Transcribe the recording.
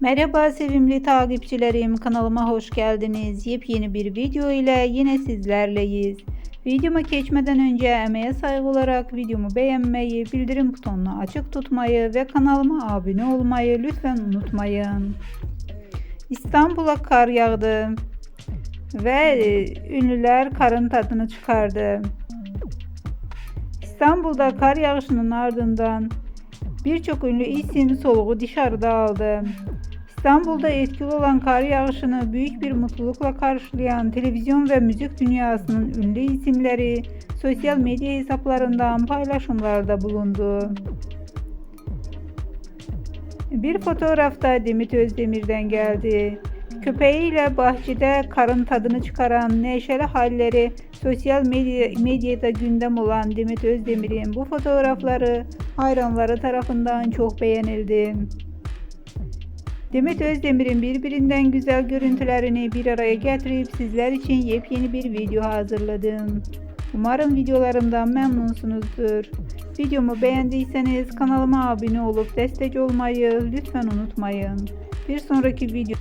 Merhaba sevimli takipçilerim kanalıma hoş geldiniz. Yepyeni bir video ile yine sizlerleyiz. Videoma geçmeden önce emeğe saygı olarak videomu beğenmeyi, bildirim butonunu açık tutmayı ve kanalıma abone olmayı lütfen unutmayın. İstanbul'a kar yağdı ve e, ünlüler karın tadını çıkardı. İstanbul'da kar yağışının ardından birçok ünlü isim soluğu dışarıda aldı. İstanbul'da etkili olan kar yağışını büyük bir mutlulukla karşılayan televizyon ve müzik dünyasının ünlü isimleri sosyal medya hesaplarından paylaşımlarda bulundu. Bir fotoğrafta Demet Özdemir'den geldi. Köpeğiyle bahçede karın tadını çıkaran neşeli halleri sosyal medya, medyada gündem olan Demet Özdemir'in bu fotoğrafları hayranları tarafından çok beğenildi. Demet Özdemir'in birbirinden güzel görüntülerini bir araya getirip sizler için yepyeni bir video hazırladım. Umarım videolarımdan memnunsunuzdur. Videomu beğendiyseniz kanalıma abone olup destek olmayı lütfen unutmayın. Bir sonraki video